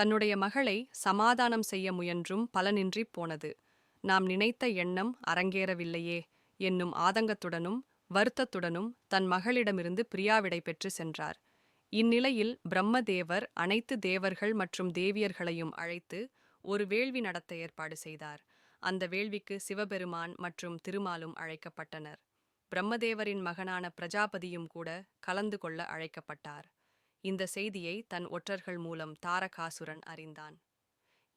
தன்னுடைய மகளை சமாதானம் செய்ய முயன்றும் பலனின்றிப் போனது. நாம் நினைத்த எண்ணம் அரங்கேறவில்லையே என்னும் ஆதங்கத்துடனும் வருத்தத்துடனும் தன் மகளிடமிருந்து பிரியாவிடை பெற்று சென்றார். இந்நிலையில் பிரம்மதேவர் அனைத்து தேவர்கள் மற்றும் தேவியர்களையும் அழைத்து ஒரு வேள்வி நடத்த ஏற்பாடு செய்தார். அந்த வேள்விக்கு சிவபெருமான் மற்றும் திருமாலும் அழைக்கப்பட்டனர். பிரம்மதேவரின் மகனான பிரஜாபதியும் கூட கலந்து கொள்ள அழைக்கப்பட்டார். இந்த செய்தியை தன் ஒற்றர்கள் மூலம் தாரகாசுரன் அறிந்தான்.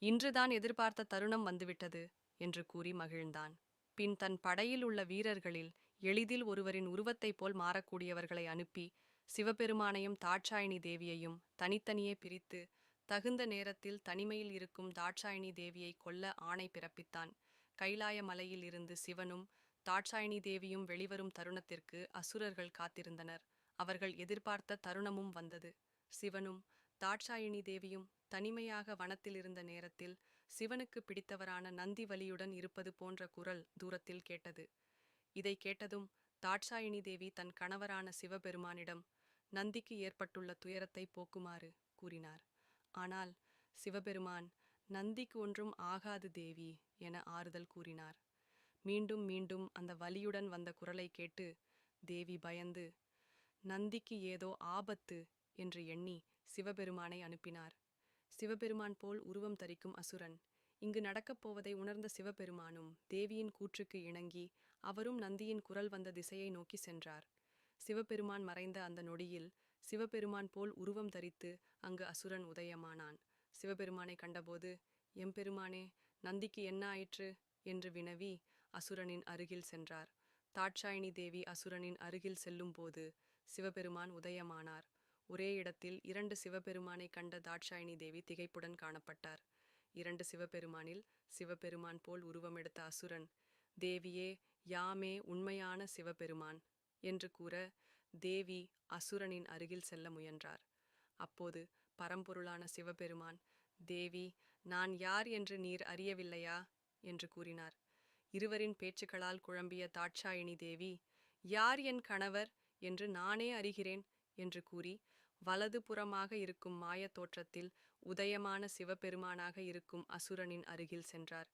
இன்றுதான் எதிர்பார்த்த தருணம் வந்துவிட்டது என்று கூறி மகிழ்ந்தான். பின் தன் படையில் உள்ள வீரர்களில் எளிதில் ஒருவரின் உருவத்தைப் போல் மாறக்கூடியவர்களை அனுப்பி சிவபெருமானையும் தாட்சாயினி தேவியையும் தனித்தனியே பிரித்து தகுந்த நேரத்தில் தனிமையில் இருக்கும் தாட்சாயினி தேவியை கொல்ல ஆணை பிறப்பித்தான். கைலாய மலையில் இருந்து சிவனும் தாட்சாயினி தேவியும் வெளிவரும் தருணத்திற்கு அசுரர்கள் காத்திருந்தனர். அவர்கள் எதிர்பார்த்த தருணமும் வந்தது. சிவனும் தாட்சாயினி தேவியும் தனிமையாக வனத்தில் இருந்த நேரத்தில் சிவனுக்கு பிடித்தவரான நந்தி வலியுடன் இருப்பது போன்ற குரல் தூரத்தில் கேட்டது. இதை கேட்டதும் தாட்சாயினி தேவி தன் கணவரான சிவபெருமானிடம் நந்திக்கு ஏற்பட்டுள்ள துயரத்தை போக்குமாறு கூறினார். ஆனால் சிவபெருமான் நந்திக்கு ஒன்றும் ஆகாது தேவி என ஆறுதல் கூறினார். மீண்டும் மீண்டும் அந்த வலியுடன் வந்த குரலை கேட்டு தேவி பயந்து நந்திக்கு ஏதோ ஆபத்து என்று எண்ணி சிவபெருமானை அனுப்பினார். சிவபெருமான் போல் உருவம் தரிக்கும் அசுரன். இங்கு நடக்கப் போவதை உணர்ந்த சிவபெருமானும் தேவியின் கூற்றுக்கு இணங்கி அவரும் நந்தியின் குரல் வந்த திசையை நோக்கி சென்றார். சிவபெருமான் மறைந்த அந்த நொடியில் சிவபெருமான் போல் உருவம் தரித்து அங்கு அசுரன் உதயமானான். சிவபெருமானை கண்டபோது எம்பெருமானே நந்திக்கு என்ன ஆயிற்று? என்று வினவி அசுரனின் அருகில் சென்றார். தாட்சாயினி தேவி அசுரனின் அருகில் செல்லும்போது சிவபெருமான் உதயமானார். ஒரே இடத்தில் இரண்டு சிவபெருமானை கண்ட தாட்சாயினி தேவி திகைப்புடன் காணப்பட்டார். இரண்டு சிவபெருமானில் சிவபெருமான் போல் உருவமெடுத்த அசுரன் தேவியே யாமே உண்மையான சிவபெருமான் என்று கூற தேவி அசுரனின் அருகில் செல்ல முயன்றார். அப்போது பரம்பொருளான சிவபெருமான் தேவி நான் யார் என்று நீர் அறியவில்லையா? என்று கூறினார். இருவரின் பேச்சுக்களால் குழம்பிய தாட்சாயினி தேவி யார் என் கணவர்? என்று நானே அறிகிறேன் என்று கூறி வலது புறமாக இருக்கும் மாயத் தோற்றத்தில் உதயமான சிவபெருமானாக இருக்கும் அசுரனின் அருகில் சென்றார்.